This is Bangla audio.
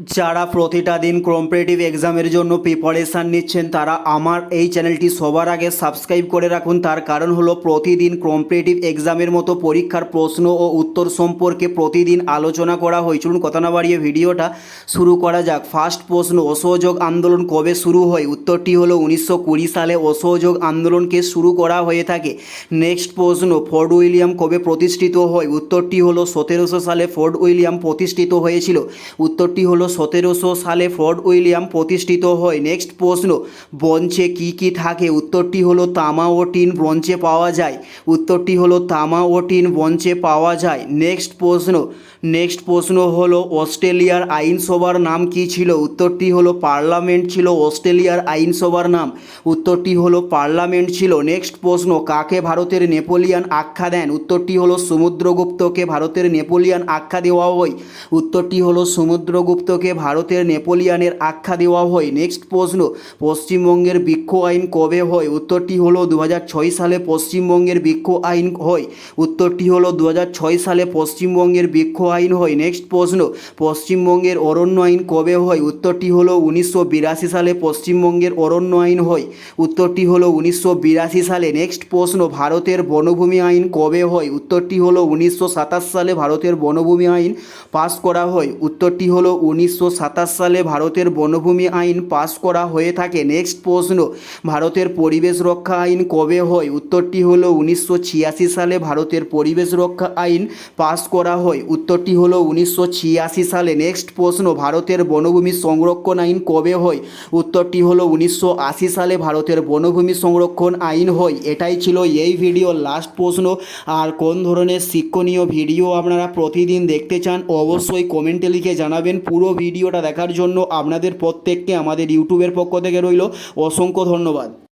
যারা প্রতিটা দিন কম্পিটিটিভ এক্সামের জন্য প্রিপারেশান নিচ্ছেন, তারা আমার এই চ্যানেলটি সবার আগে সাবস্ক্রাইব করে রাখুন। তার কারণ হলো প্রতিদিন কম্পিটিটিভ এক্সামের মতো পরীক্ষার প্রশ্ন ও উত্তর সম্পর্কে প্রতিদিন আলোচনা করা হয়। চলুন কথা না বাড়িয়ে ভিডিওটা শুরু করা যাক। ফার্স্ট প্রশ্ন, অসহযোগ আন্দোলন কবে শুরু হয়? উত্তরটি হলো উনিশশো কুড়ি সালে অসহযোগ আন্দোলনকে শুরু করা হয়ে থাকে। নেক্সট প্রশ্ন, ফোর্ড উইলিয়াম কবে প্রতিষ্ঠিত হয়? উত্তরটি হলো সতেরোশো সালে ফোর্ড উইলিয়াম প্রতিষ্ঠিত হয়েছিল। উত্তরটি হলো সতেরোশো সালে ফোর্ড উইলিয়াম প্রতিষ্ঠিত হয়। নেক্সট প্রশ্ন, ব্রঞ্চে কি কি থাকে? উত্তরটি হলো তামা ও টিন ব্রঞ্চে পাওয়া যায়। উত্তরটি হলো তামা ও টিন ব্রঞ্চে পাওয়া যায়। নেক্সট প্রশ্ন নেক্সট প্রশ্ন হলো অস্ট্রেলিয়ার আইনসভার নাম কি ছিল? উত্তরটি হলো পার্লামেন্ট ছিল অস্ট্রেলিয়ার আইনসভার নাম। উত্তরটি হলো পার্লামেন্ট ছিল। নেক্সট প্রশ্ন, কাকে ভারতের নেপোলিয়ান আখ্যা দেন? উত্তরটি হলো সমুদ্রগুপ্তকে ভারতের নেপোলিয়ান আখ্যা দেওয়া হয়। উত্তরটি হলো সমুদ্রগুপ্তকে ভারতের নেপোলিয়ানের আখ্যা দেওয়া হয়। নেক্সট প্রশ্ন, পশ্চিমবঙ্গের বৃক্ষ আইন কবে হয়? উত্তরটি হলো দু হাজার ছয় সালে পশ্চিমবঙ্গের বৃক্ষ আইন হয়। উত্তরটি হলো দু সালে পশ্চিমবঙ্গের বৃক্ষ আইন হয়। নেক্সট প্রশ্ন, পশ্চিমবঙ্গের অরণ্য আইন কবে হয়? উত্তরটি হলো উনিশশো বিরাশি সালে পশ্চিমবঙ্গের অরণ্য আইন হয়। উত্তরটি হলো উনিশশো বিরাশি সালে। নেক্সট প্রশ্ন, ভারতের বনভূমি আইন কবে হয়? উত্তরটি হলো উনিশশো সাতাশ সালে ভারতের বনভূমি আইন পাস করা হয়। উত্তরটি হলো উনিশশো সাতাশ সালে ভারতের বনভূমি আইন পাস করা হয়ে থাকে। নেক্সট প্রশ্ন, ভারতের পরিবেশ রক্ষা আইন কবে হয়? উত্তরটি হলো উনিশশো ছিয়াশি সালে ভারতের পরিবেশ রক্ষা আইন পাস করা হয়। উত্তরটি হলো উনিশশো ছিয়াশি সালে। নেক্সট প্রশ্ন, ভারতের বনভূমি সংরক্ষণ আইন কবে হয়? উত্তরটি হলো উনিশশো আশি সালে ভারতের বনভূমি সংরক্ষণ আইন হয়। এটাই ছিল এই ভিডিওর লাস্ট প্রশ্ন। আর কোন ধরনের শিক্ষণীয় ভিডিও আপনারা প্রতিদিন দেখতে চান, অবশ্যই কমেন্টে লিখে জানাবেন। পুরো ভিডিওটা দেখার জন্য আপনাদের প্রত্যেককে আমাদের ইউটিউবের পক্ষ থেকে রইল অসংখ্য ধন্যবাদ।